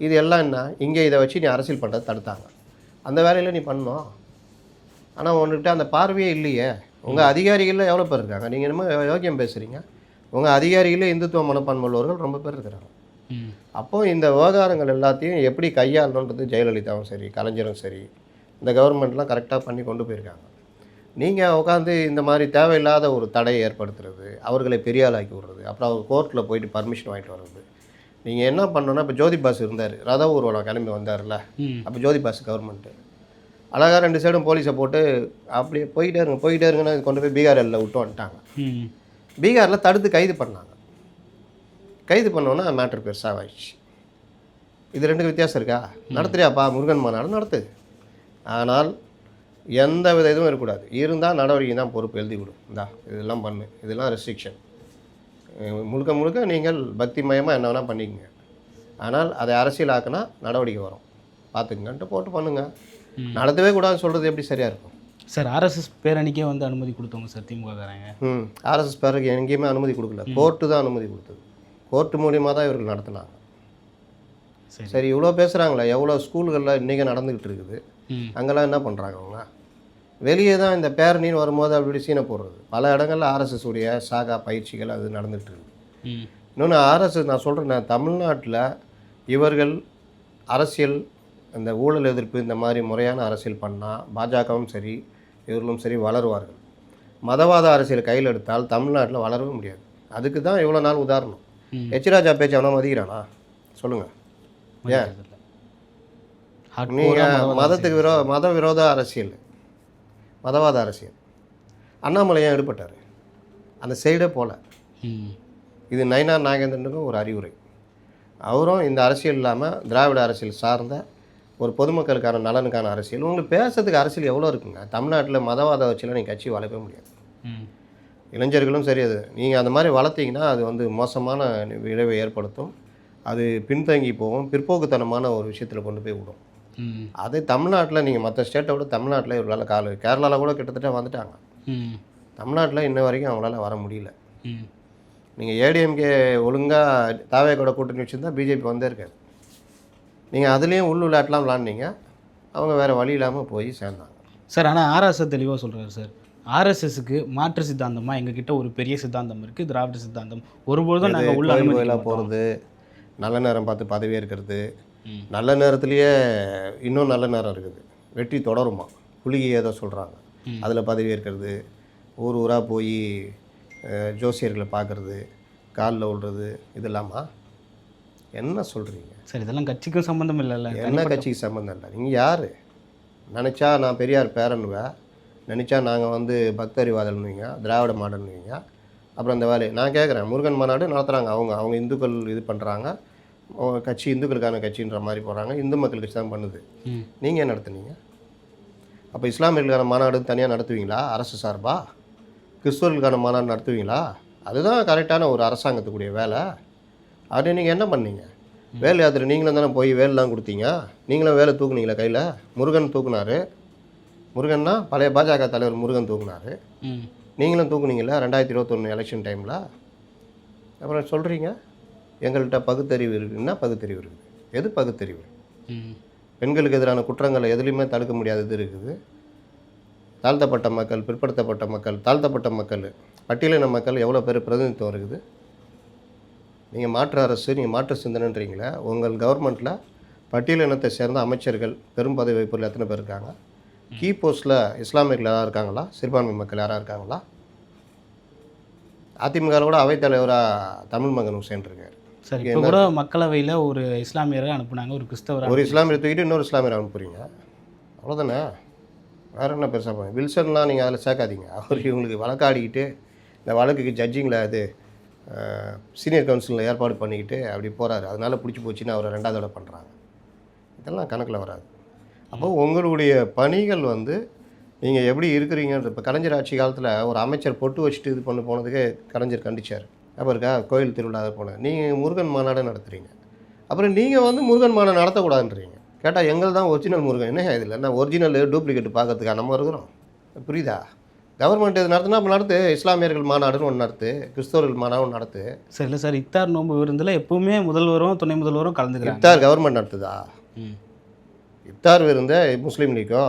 இது எல்லாம் என்ன? இங்கே இதை வச்சு நீ அரசியல் பண்ணுறது தடுத்தாங்க. அந்த வேலையில் நீ பண்ணணும் ஆனால் உன்கிட்ட அந்த பார்வையே இல்லையே. உங்கள் அதிகாரிகளில் எவ்வளோ பேர் இருக்காங்க? நீங்கள் என்னமோ யோக்கியம் பேசுகிறீங்க உங்கள் அதிகாரிகளே இந்துத்துவ மனப்பான்மை உள்ளவர்கள் ரொம்ப பேர் இருக்கிறாங்க. அப்போது இந்த விவகாரங்கள் எல்லாத்தையும் எப்படி கையாளணுன்றது ஜெயலலிதாவும் சரி கலைஞரும் சரி இந்த கவர்மெண்ட்லாம் கரெக்டாக பண்ணி கொண்டு போயிருக்காங்க. நீங்கள் உட்காந்து இந்த மாதிரி தேவையில்லாத ஒரு தடையை ஏற்படுத்துறது அவர்களை பெரிய ஆளாக்கி விடுறது அப்புறம் அவர் கோர்ட்டில் போயிட்டு பர்மிஷன் வாங்கிட்டு வர்றது. நீங்கள் என்ன பண்ணணும்னா இப்போ ஜோதி பாஸ் இருந்தார் ரத ஊர்வலம் கிளம்பி வந்தார்ல அப்போ ஜோதி பாஸ் கவர்மெண்ட்டு அழகாக ரெண்டு சைடும் போலீஸை போட்டு அப்படியே போயிட்டே இருங்க போயிட்டே இருங்கன்னு கொண்டு போய் பீகார் எல்லையில் விட்டு வந்துட்டாங்க. பீகாரில் தடுத்து கைது பண்ணாங்க. கைது பண்ணோன்னா மேட்ரு பெருசாகிடுச்சு இது ரெண்டுக்கு வித்தியாசம் இருக்கா? நடத்துறியாப்பா முருகன் மாநாடு நடத்து ஆனால் எந்த வித இதுவும் இருக்கக்கூடாது. இருந்தால் நடவடிக்கை தான் பொறுப்பு எழுதி கொடு இந்தா இதெல்லாம் பண்ணு. இதெல்லாம் ரெஸ்ட்ரிக்ஷன் முழுக்க முழுக்க நீங்கள் பக்திமயமாக என்ன வேணால் பண்ணிக்கங்க. ஆனால் அதை அரசியலாக்குனா நடவடிக்கை வரும். பார்த்துக்கங்கன்ட்டு போட்டு பண்ணுங்க. நடத்தவே கூடாதுன்னு சொல்கிறது எப்படி சரியாக இருக்கும்? சார் ஆர்எஸ்எஸ் பேரணிக்கே வந்து அனுமதி கொடுத்தவங்க சார் திமுககாரங்க. ம். ஆர்எஸ்எஸ் பேருக்கு எங்கேயுமே அனுமதி கொடுக்கல. கோர்ட்டு தான் அனுமதி கொடுத்தது. கோர்ட்டு மூலியமாக தான் இவர்கள் நடத்துனாங்க. சரி. சரி இவ்வளோ பேசுகிறாங்களே எவ்வளோ ஸ்கூல்களில் இன்றைக்கி நடந்துக்கிட்டு இருக்குது. அங்கெல்லாம் என்ன பண்ணுறாங்க அவங்க? வெளியே தான் இந்த பேரணின்னு வரும்போது அப்படி சீனை போடுறது. பல இடங்களில் ஆர்எஸ்எஸ் உடைய சாகா பயிற்சிகள் அது நடந்துகிட்டு இருக்குது. இன்னொன்று ஆர்எஸ்எஸ் நான் சொல்கிறேன் தமிழ்நாட்டில் இவர்கள் அரசியல் இந்த ஊழல் எதிர்ப்பு இந்த மாதிரி முறையான அரசியல் பண்ணால் பாஜகவும் சரி இவர்களும் சரி வளருவார்கள். மதவாத அரசியல் கையில் எடுத்தால் தமிழ்நாட்டில் வளரவே முடியாது. அதுக்கு தான் இவ்வளோ நாள் உதாரணம். ராஜா பேச்சு அவனா மதிக்கிறானா சொல்லுங்கள் ஏன்? நீங்கள் மதத்துக்கு விரோ மத விரோத அரசியல். மதவாத அரசியல். அண்ணாமலை ஏன் ஈடுபட்டார் அந்த சைடே போகல ம். இது நயினார் நாகேந்திரனுக்கும் ஒரு அறிவுரை. அவரும் இந்த அரசியல் இல்லாமல் திராவிட அரசியல் சார்ந்த ஒரு பொதுமக்களுக்கான நலனுக்கான அரசியல். உங்களுக்கு பேசுறதுக்கு அரசியல் எவ்வளோ இருக்குங்க? தமிழ்நாட்டில் மதவாத வச்சுலாம் நீங்கள் கட்சி வளர்க்கவே முடியாது. இளைஞர்களும் சரி அது நீங்கள் அந்த மாதிரி வளர்த்தீங்கன்னா அது வந்து மோசமான விளைவை ஏற்படுத்தும். அது பின்தங்கி போகும். பிற்போக்குத்தனமான ஒரு விஷயத்தில் கொண்டு போய் விடும். அது தமிழ்நாட்டில் நீங்கள் மற்ற ஸ்டேட்டை விட தமிழ்நாட்டில் இவர்களால் கால கேரளாவில் கூட கிட்டத்தட்ட வந்துட்டாங்க. ம். தமிழ்நாட்டில் இன்ன வரைக்கும் அவங்களால வர முடியல. ம். நீங்கள் ஏடிஎம்கே ஒழுங்காக தாவே கூட கூட்டணி வச்சுருந்தா பிஜேபி வந்தே இருக்காது. நீங்கள் அதுலேயும் உள் விளையாட்டுலாம் விளாண்டீங்க அவங்க வேறு வழி இல்லாமல் போய் சேர்ந்தாங்க. சார் ஆனால் ஆர்எஸ்எஸ் தெளிவாக சொல்கிறாரு சார். ஆர்எஸ்எஸ்க்கு மாற்று சித்தாந்தமா எங்ககிட்ட ஒரு பெரிய சித்தாந்தம் இருக்குது திராவிட சித்தாந்தம். ஒருபொழுதும் நாங்கள் உள்ள மாட்டோம். போகிறது நல்ல நேரம் பார்த்து பதவி ஏற்கிறது ம். நல்ல நேரத்துலேயே இன்னும் நல்ல நேரம் இருக்குது. வெற்றி தொடருமா? புலிகை ஏதோ சொல்கிறாங்க. அதில் பதவி ஏற்கிறது ஊர் ஊராக போய் ஜோசியர்களை பார்க்குறது காலில் விழுறது இதெல்லாமா? என்ன சொல்கிறீங்க சார் இதெல்லாம் கட்சிக்கும் சம்மந்தம் இல்லைல்ல. என்ன கட்சிக்கு சம்மந்தம் இல்லை? நீங்கள் யார்? நினச்சா நான் பெரியார் பேரன்னுவேன் நினச்சா நாங்கள் வந்து பக்தறிவாதல்னுவீங்க திராவிட மாடல்னுவீங்க அப்புறம் இந்த வேலையை நான் கேட்குறேன் முருகன் மாநாடு நடத்துகிறாங்க அவங்க அவங்க இந்துக்கள் இது பண்ணுறாங்க கட்சி இந்துக்களுக்கான கட்சின்ற மாதிரி போகிறாங்க இந்து மக்கள் கட்சி தான் பண்ணுது. நீங்கள் ஏன் நடத்துனீங்க? அப்போ இஸ்லாமியர்களுக்கான மாநாடு தனியாக நடத்துவீங்களா அரசு சார்பா? கிறிஸ்துவர்களுக்கான மாநாடு நடத்துவீங்களா? அதுதான் கரெக்டான ஒரு அரசாங்கத்துக்குரிய வேலை. அப்படி நீங்கள் என்ன பண்ணீங்க? வேல் யாத்திரை நீங்களும் தானே போய் வேல்லாம் கொடுத்தீங்க? நீங்களும் வேலை தூக்குனீங்களா கையில்? முருகன் தூக்குனாரு முருகன்னா பழைய பாஜக தலைவர் முருகன் தூக்குனாரு. நீங்களும் தூக்குனீங்களா ரெண்டாயிரத்தி இருபத்தொன்று எலெக்ஷன் டைமில் அப்புறம் சொல்கிறீங்க எங்கள்கிட்ட பகுத்தறிவு இருக்குன்னா பகுத்தறிவு இருக்குது. எது பகுத்தறிவு? பெண்களுக்கு எதிரான குற்றங்களை எதுலேயுமே தடுக்க முடியாதது இருக்குது. தாழ்த்தப்பட்ட மக்கள் பிற்படுத்தப்பட்ட மக்கள் தாழ்த்தப்பட்ட மக்கள் பட்டியலின மக்கள் எவ்வளோ பேர் பிரதிநிதித்துவம் இருக்குது? நீங்கள் மாற்று அரசு நீங்கள் மாற்று சிந்தனைன்றீங்களே உங்கள் கவர்மெண்ட்டில் பட்டியல் இனத்தை சேர்ந்த அமைச்சர்கள் பெரும் பதவி வகிப்பவர்கள் எத்தனை பேர் இருக்காங்க? கீ போஸ்ட்டில் இஸ்லாமியர்கள் யாராவது இருக்காங்களா? சிறுபான்மை மக்கள் யாராவது இருக்காங்களா? அதிமுகவில் கூட அவைத்தலைவராக தமிழ் மகன் ஹுசேன் இருக்கார். சரி இப்போ கூட மக்களவையில் ஒரு இஸ்லாமியரை அனுப்புனாங்க ஒரு கிறிஸ்தவரை ஒரு இஸ்லாமியரை தூக்கிட்டு இன்னொரு இஸ்லாமியரை அனுப்புறீங்க. அவ்வளோதானே வேற என்ன பெருசாக பண்ணுங்க வில்சன்லாம் நீங்கள் அதில் சேர்க்காதீங்க. அவர் இவங்களுக்கு வழக்காடிக்கிட்டு இந்த வழக்குக்கு ஜட்ஜிங்கில் அது சீனியர் கவுன்சிலில் ஏற்பாடு பண்ணிக்கிட்டு அப்படி போகிறாரு அதனால பிடிச்சி போச்சுன்னு அவரை ரெண்டாவது தடவை பண்ணுறாங்க இதெல்லாம் கணக்கில் வராது. அப்போ உங்களுடைய பணிகள் வந்து நீங்கள் எப்படி இருக்கிறீங்கன்ற இப்போ கலைஞர் ஆட்சி காலத்தில் ஒரு அமைச்சர் பொட்டு வச்சுட்டு இது பண்ண போனதுக்கு கலைஞர் கண்டிச்சார். அப்போ இருக்கா கோயில் திருவிழா போனேன் நீங்கள் முருகன் மாநாடு நடத்துகிறீங்க அப்புறம் நீங்கள் வந்து முருகன் மாநாடு நடத்தக்கூடாதுன்றீங்க. கேட்டால் எங்கள் தான் ஒரிஜினல் முருகன். என்ன இதில் என்ன ஒரிஜினல் டூப்ளிகேட் பார்க்கறதுக்கா நம்ம இருக்கிறோம்? புரியுதா? கவர்மெண்ட் இது நடத்துனா அப்போ நடத்து. இஸ்லாமியர்கள் மாநாடுன்னு ஒன்று நடத்து. கிறிஸ்தவர்கள் மாநாடு நடத்து. சரி இல்லை சார். இத்தார் நோன்பு விருந்தில் எப்பவுமே முதல்வரும் துணை முதல்வரும் கலந்துக்கிறாங்க. இஃப்தார் கவர்மெண்ட் நடத்துதா? ம் இஃப்தார் விருந்த முஸ்லீம் லீக்கோ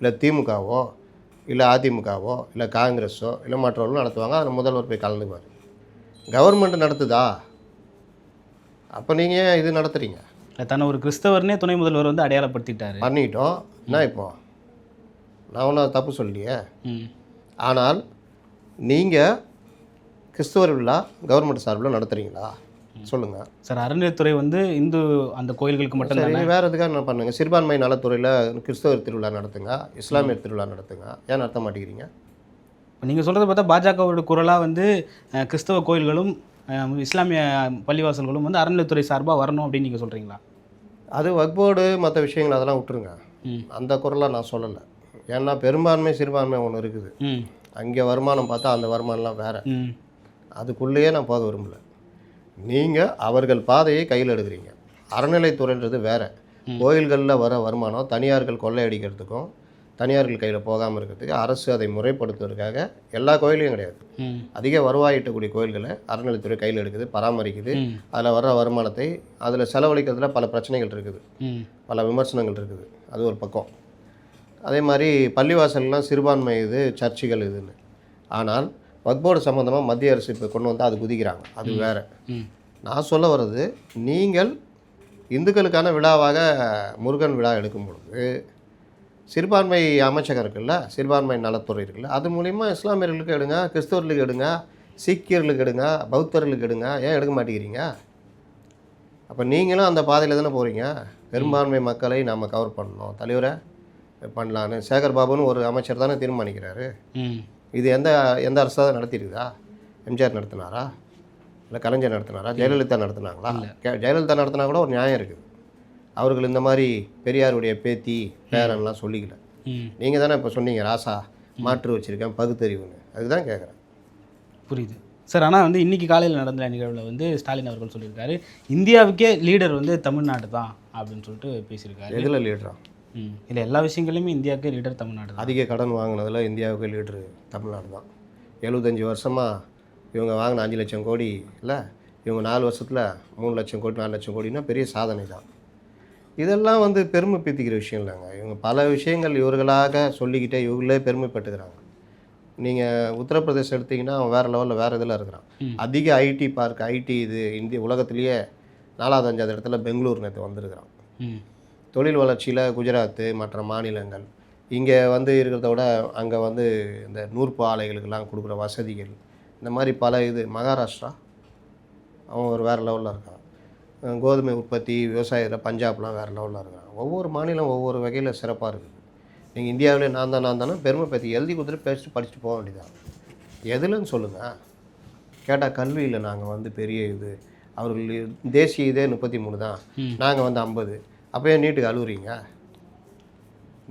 இல்லை திமுகவோ இல்லை அதிமுகவோ இல்லை காங்கிரஸோ இல்லை மற்றவர்களும் நடத்துவாங்க. அதில் முதல்வர் போய் கலந்துக்குவார். கவர்மெண்ட் நடத்துதா? அப்போ நீங்கள் இது நடத்துகிறீங்க தன்னை ஒரு கிறிஸ்தவர்னே துணை முதல்வர் வந்து அடையாளப்படுத்திட்டாரு. பண்ணிட்டோம். என்ன இப்போ? நான் ஒன்றும் தப்பு சொல்லியே ஆனால் நீங்கள் கிறிஸ்துவர் விழா கவர்மெண்ட் சார்பில் நடத்துகிறீங்களா சொல்லுங்கள் சார் அறநிலையத்துறை வந்து இந்து அந்த கோயில்களுக்கு மட்டும் வேறு எதுக்காக என்ன பண்ணுங்க? சிறுபான்மை நலத்துறையில் கிறிஸ்தவர் திருவிழா நடத்துங்க இஸ்லாமியர் திருவிழா நடத்துங்க. ஏன் நடத்த மாட்டேங்கிறீங்க? நீங்கள் சொல்கிறத பார்த்தா பாஜகவோட குரலாக வந்து கிறிஸ்தவ கோயில்களும் இஸ்லாமிய பள்ளிவாசல்களும் வந்து அறநிலையத்துறை சார்பாக வரணும் அப்படின்னு நீங்கள் சொல்கிறீங்களா அது வக்போர்டு மற்ற விஷயங்கள் அதெல்லாம் விட்டுருங்க. அந்த குரலாக நான் சொல்லலை. ஏன்னா பெரும்பான்மை சிறுபான்மை ஒன்று இருக்குது. அங்கே வருமானம் பார்த்தா அந்த வருமானம்லாம் வேறு. அதுக்குள்ளேயே நான் போக விரும்பல. நீங்கள் அவர்கள் பாதையை கையில் எடுக்கிறீங்க. அறநிலைத்துறைன்றது வேறு. கோயில்களில் வர வருமானம் தனியார்கள் கொள்ளையடிக்கிறதுக்கும் தனியார்கள் கையில் போகாமல் இருக்கிறதுக்கு அரசு அதை முறைப்படுத்துவதற்காக எல்லா கோயிலையும் கிடையாது. அதிக வருவாய் ஈட்டக்கூடிய கோயில்களை அறநிலைத்துறை கையில் எடுக்குது பராமரிக்குது. அதில் வர்ற வருமானத்தை அதில் செலவழிக்கிறதுல பல பிரச்சனைகள் இருக்குது. பல விமர்சனங்கள் இருக்குது. அது ஒரு பக்கம். அதே மாதிரி பள்ளிவாசல்லாம் சிறுபான்மை இது சர்ச்சுகள் இதுன்னு. ஆனால் வக்போர்டு சம்மந்தமாக மத்திய அரசு இப்போ கொண்டு வந்தால் அது குதிக்கிறாங்க. அது வேற. நான் சொல்ல வர்றது நீங்கள் இந்துக்களுக்கான விழாவாக முருகன் விழா எடுக்கும் பொழுது சிறுபான்மை அமைச்சகம் இருக்குல்ல சிறுபான்மை நலத்துறை இருக்குல்ல அது மூலிமா இஸ்லாமியர்களுக்கு எடுங்க கிறிஸ்தவர்களுக்கு எடுங்க சீக்கியர்களுக்கு எடுங்க பௌத்தர்களுக்கு எடுங்க ஏன் எடுக்க மாட்டேங்கிறீங்க? அப்போ நீங்களும் அந்த பாதையில் தானே போகிறீங்க பெரும்பான்மை மக்களை நம்ம கவர் பண்ணணும். தலைவரை பண்ணலான்னு. சேகர் பாபுன்னு ஒரு அமைச்சர் தானே தீர்மானிக்கிறாரு. இது எந்த எந்த அரசாவது நடத்திருக்குதா எம்ஜிஆர் நடத்தினாரா? இல்லை கலைஞர் நடத்தினாரா? ஜெயலலிதா நடத்தினாங்களா? ஜெயலலிதா நடத்தினா கூட ஒரு நியாயம் இருக்குது. அவர்கள் இந்த மாதிரி பெரியாருடைய பேத்தி பேரன்லாம் சொல்லிக்கல. நீங்கள் தானே இப்போ சொன்னீங்க ராசா மாற்று வச்சுருக்கேன் பகுத்தறிவுன்னு. அதுதான் கேட்குறேன் புரியுது. சார் ஆனால் வந்து இன்னைக்கு காலையில் நடந்த நிகழ்வில் வந்து ஸ்டாலின் அவர்கள் சொல்லியிருக்காரு இந்தியாவுக்கே லீடர் வந்து தமிழ்நாடு தான் அப்படின்னு சொல்லிட்டு பேசியிருக்காரு. எதில் லீடரா ம் இல்லை எல்லா விஷயங்களையுமே இந்தியாவுக்கே லீடர் தமிழ்நாடு அதிக கடன் வாங்கினதில் இந்தியாவுக்கு லீடரு தமிழ்நாடு தான் எழுபத்தஞ்சி வருஷமாக இவங்க வாங்கின அஞ்சு லட்சம் கோடி இல்லை இவங்க நாலு வருஷத்தில் மூணு லட்சம் கோடி நாலு லட்சம் கோடினா பெரிய சாதனை தான் இதெல்லாம் வந்து பெருமை பீத்திக்கிற விஷயம் இல்லைங்க. இவங்க பல விஷயங்கள் இவர்களாக சொல்லிக்கிட்டே இவங்களே பெருமைப்பட்டுக்கிறாங்க நீங்கள் உத்தரப்பிரதேசம் எடுத்தீங்கன்னா அவன் வேறு லெவலில் வேறு இதில் இருக்கிறான். அதிக ஐடி பார்க் ஐடி இது இந்திய உலகத்திலேயே நாலாவது அஞ்சாவது இடத்துல பெங்களூர் நேற்று வந்திருக்கிறான். தொழில் வளர்ச்சியில் குஜராத்து மற்ற மாநிலங்கள். இங்கே வந்து இருக்கிறத விட அங்கே வந்து இந்த நூற்பு ஆலைகளுக்கெல்லாம் கொடுக்குற வசதிகள் இந்த மாதிரி பல இது. மகாராஷ்டிரா அவன் ஒரு வேறு லெவலில் இருக்கான் கோதுமை உற்பத்தி விவசாயத்தில் பஞ்சாப்லாம் வேறு லெவலில் இருக்கான் ஒவ்வொரு மாநிலம் ஒவ்வொரு வகையில் சிறப்பாக இருக்குது. நீங்கள் இந்தியாவிலே நான் தான் நான் தானே பெருமை பற்றி எழுதி கொடுத்துட்டு பேசிட்டு படிச்சுட்டு போக வேண்டியதான் எதுலன்னு சொல்லுங்கள் கேட்டால் கல்வியில் நாங்கள் வந்து பெரிய இது. அவர்கள் தேசிய இதே முப்பத்தி மூணு தான். நாங்கள் வந்து ஐம்பது. அப்போயே நீட்டுக்கு அழுகுறீங்க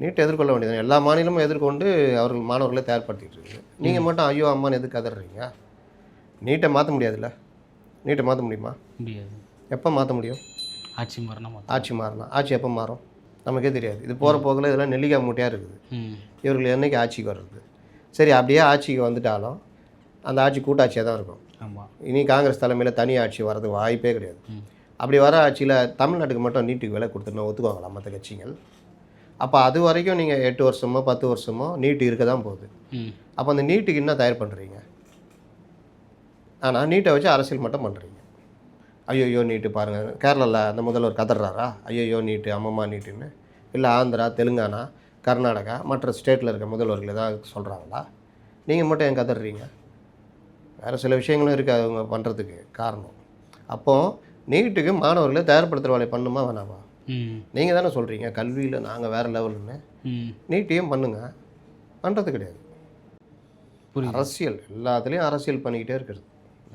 நீட் எதிர்கொள்ள வேண்டியது எல்லா மாநிலமும் எதிர்கொண்டு அவர்கள் மாணவர்களை தயார்படுத்திட்டு இருக்கு. நீங்கள் மட்டும் ஐயோ அம்மான்னு எதுக்கு கதறீங்க? நீட்டை மாற்ற முடியாதுல்ல? நீட்டை மாற்ற முடியுமா? முடியாது. எப்போ மாற்ற முடியும்? ஆட்சி மரணம் ஆட்சி மாறலாம். ஆட்சி எப்போ மாறும்? நமக்கே தெரியாது. இது போகிற போக்கில் இதெல்லாம் நெல்லிக்காய் மூட்டையாக இருக்குது. இவர்கள் என்னைக்கு ஆட்சிக்கு வர்றது? சரி அப்படியே ஆட்சிக்கு வந்துட்டாலும் அந்த ஆட்சி கூட்டாட்சியாக தான் இருக்கும். ஆமாம் இனி காங்கிரஸ் தலைமையில் தனி ஆட்சி வர்றதுக்கு வாய்ப்பே கிடையாது. அப்படி வர ஆட்சியில் தமிழ்நாட்டுக்கு மட்டும் நீட்டுக்கு விலை கொடுத்துருந்தா ஒத்துக்குவாங்களா மற்ற கட்சிகள்? அப்போ அது வரைக்கும் நீங்கள் எட்டு வருஷமோ பத்து வருஷமோ நீட்டு இருக்க தான் போகுது. அப்போ அந்த நீட்டுக்கு என்ன தயார் பண்ணுறீங்க ஆனால் நீட்டை வச்சு அரசியல் மட்டும் பண்ணுறீங்க ஐயோ நீட்டு பாருங்கள் கேரளாவில் அந்த முதல்வர் கதறாரா ஐயோ நீட்டு அம்மம்மா நீட்டுன்னு. இல்லை ஆந்திரா தெலுங்கானா கர்நாடகா மற்ற ஸ்டேட்டில் இருக்க முதல்வர்கள் ஏதாவது சொல்கிறாங்களா நீங்கள் மட்டும் ஏன் கதறீங்க வேறு சில விஷயங்களும் இருக்குது அவங்க பண்ணுறதுக்கு காரணம். அப்போது நீட்டுக்கு மாணவர்களை தயார்படுத்துகிற வேலையை பண்ணுமா வேணாமா? நீங்கள் தானே சொல்கிறீங்க கல்வியில் நாங்கள் வேறு லெவலுன்னு நீட்டையும் பண்ணுங்கள் பண்ணுறது கிடையாது. அரசியல் எல்லாத்துலேயும் அரசியல் பண்ணிக்கிட்டே இருக்கிறது.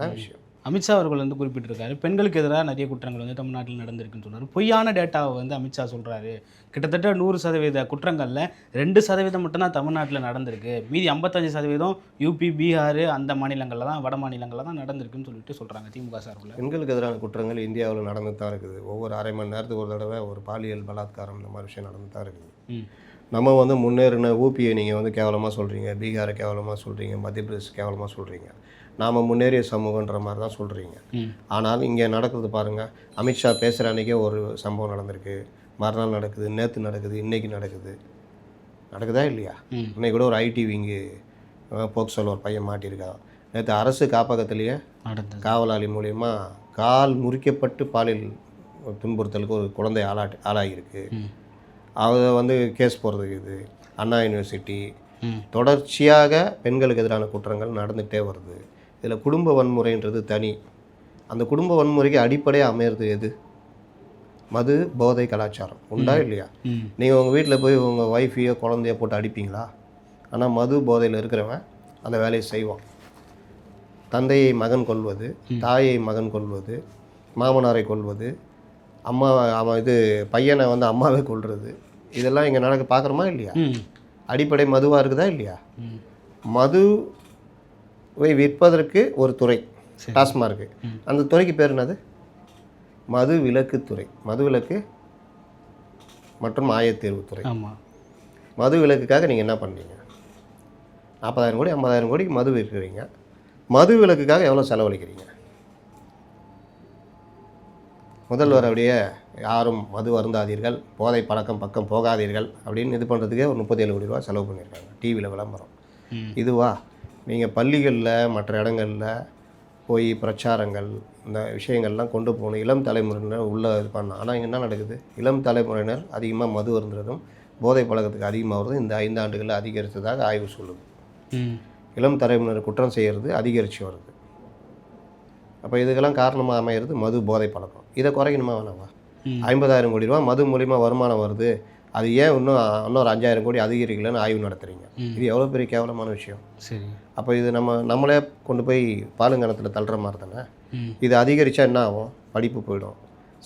தான் விஷயம். அமித்ஷா அவர்கள் வந்து குறிப்பிட்டிருக்காரு. பெண்களுக்கு எதிராக நிறைய குற்றங்கள் வந்து தமிழ்நாட்டில் நடந்திருக்குன்னு சொல்றாரு. பொய்யான டேட்டாவை வந்து அமித்ஷா சொல்றாரு. கிட்டத்தட்ட நூறு சதவீத குற்றங்களில் ரெண்டு சதவீதம் மட்டும்தான் தமிழ்நாட்டில் நடந்திருக்கு. மீதி ஐம்பத்தஞ்சு சதவீதம் யூபி பீகார் அந்த மாநிலங்களில் தான் வட மாநிலங்களில் தான் நடந்திருக்குன்னு சொல்லிட்டு சொல்றாங்க திமுக சார்பில். பெண்களுக்கு எதிரான குற்றங்கள் இந்தியாவில் நடந்து தான் இருக்குது. ஒவ்வொரு அரை மணி நேரத்துக்கு ஒரு தடவை ஒரு பாலியல் பலாத்காரம் இந்த மாதிரி விஷயம் நடந்து தான் இருக்குது. நம்ம வந்து முன்னேறின ஊபியை நீங்கள் வந்து கேவலமாக சொல்கிறீங்க பீகாரை கேவலமாக சொல்கிறீங்க மத்திய பிரதேஷ் கேவலமாக சொல்கிறீங்க நாம் முன்னேறிய சமூகன்ற மாதிரி தான் சொல்கிறீங்க ஆனால் இங்கே நடக்குது பாருங்கள் அமித்ஷா பேசுகிற அன்றைக்கே ஒரு சம்பவம் நடந்திருக்கு. மறுநாள் நடக்குது நேற்று நடக்குது இன்றைக்கி நடக்குது. நடக்குதா இல்லையா? இன்னைக்கு கூட ஒரு ஐடி விங்கு போக்சோல ஒரு பையன் மாட்டியிருக்கான். நேற்று அரசு காப்பகத்திலேயே காவலாளி மூலயமா கால் முறிக்கப்பட்டு பாலியல் துன்புறுத்தலுக்கு ஒரு குழந்தை ஆளாட்டு ஆளாகியிருக்கு. அதை வந்து கேஸ் போகிறதுக்கு இது. அண்ணா யூனிவர்சிட்டி. தொடர்ச்சியாக பெண்களுக்கு எதிரான குற்றங்கள் நடந்துகிட்டே வருது. இதில் குடும்ப வன்முறைன்றது தனி. அந்த குடும்ப வன்முறைக்கு அடிப்படையாக அமையிறது எது? மது போதை கலாச்சாரம். உண்டா இல்லையா? நீங்கள் உங்கள் வீட்டில் போய் உங்கள் ஒய்ஃபையோ குழந்தையோ போட்டு அடிப்பீங்களா? ஆனால் மது போதையில் இருக்கிறவன் அந்த வேலையை செய்வான். தந்தையை மகன் கொள்வது தாயை மகன் கொள்வது மாமனாரை கொள்வது அம்மா அவன் இது பையனை வந்து அம்மாவை கொள்வது இதெல்லாம் இங்கே நடக்க பார்க்குறோமா இல்லையா? அடிப்படை மதுவாக இருக்குதா இல்லையா? ம். மதுவை விற்பதற்கு ஒரு துறை. டாஸ்மார்க்கு. அந்த துறைக்கு பேர் என்னது? மது விலக்கு துறை. மது விலக்கு மற்றும் ஆயத்தேர்வு துறை. மது விலக்குக்காக நீங்கள் என்ன பண்ணீங்க நாற்பதாயிரம் கோடி ஐம்பதாயிரம் கோடிக்கு மது விற்கிறீங்க. மது விலக்குக்காக எவ்வளோ செலவழிக்கிறீங்க? முதல்வர் அப்படியே யாரும் மது அருந்தாதீர்கள் போதை பழக்கம் பக்கம் போகாதீர்கள் அப்படின்னு இது பண்ணுறதுக்கே ஒரு முப்பத்தேழு கோடி ரூபா செலவு பண்ணியிருக்காங்க. டிவியில் விளம்பரம். இதுவா? நீங்கள் பள்ளிகளில் மற்ற இடங்களில் போய் பிரச்சாரங்கள் இந்த விஷயங்கள்லாம் கொண்டு போகணும். இளம் தலைமுறையினர் உள்ளே இது பண்ணணும் ஆனால் இங்கே என்ன நடக்குது? இளம் தலைமுறையினர் அதிகமாக மது வருந்துறதும் போதை பழக்கத்துக்கு அதிகமாக வருதும் இந்த ஐந்து ஆண்டுகளில் அதிகரித்ததாக ஆய்வு சொல்லுது. இளம் தலைமுறையினர் குற்றம் செய்கிறது அதிகரித்து வருது. அப்போ இதுக்கெல்லாம் காரணமாக அமையிறது மது போதை பழக்கம். இதை குறைக்கணுமா வேணாமா. ஐம்பதாயிரம் கோடி ரூபா மது மூலிமா வருமானம் வருது. அது ஏன் இன்னும் இன்னொரு அஞ்சாயிரம் கோடி அதிகரிக்கலைன்னு ஆய்வு நடத்துறீங்க. ம். இது எவ்வளோ பெரிய கேவலமான விஷயம். சரி. அப்போ இது நம்ம நம்மளே கொண்டு போய் பாலுங்கணத்தில் தள்ளுற மாதிரி தானே? இது அதிகரித்தா என்ன ஆகும்? படிப்பு போயிடும்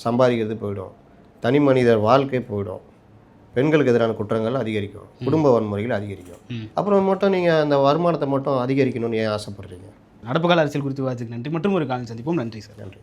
சம்பாதிக்கிறது போயிடும் தனி மனிதர் வாழ்க்கை போயிடும் பெண்களுக்கு எதிரான குற்றங்கள் அதிகரிக்கும் குடும்ப வன்முறைகள் அதிகரிக்கும். அப்புறம் மட்டும் நீங்கள் அந்த வருமானத்தை மட்டும் அதிகரிக்கணும்னு ஏன் ஆசைப்படுறீங்க? நடப்பு கால அரசியல் குறித்து விவாதிச்சுக்கு நன்றி. மற்றும் ஒரு காலம் சந்திப்போம். நன்றி சார். நன்றி.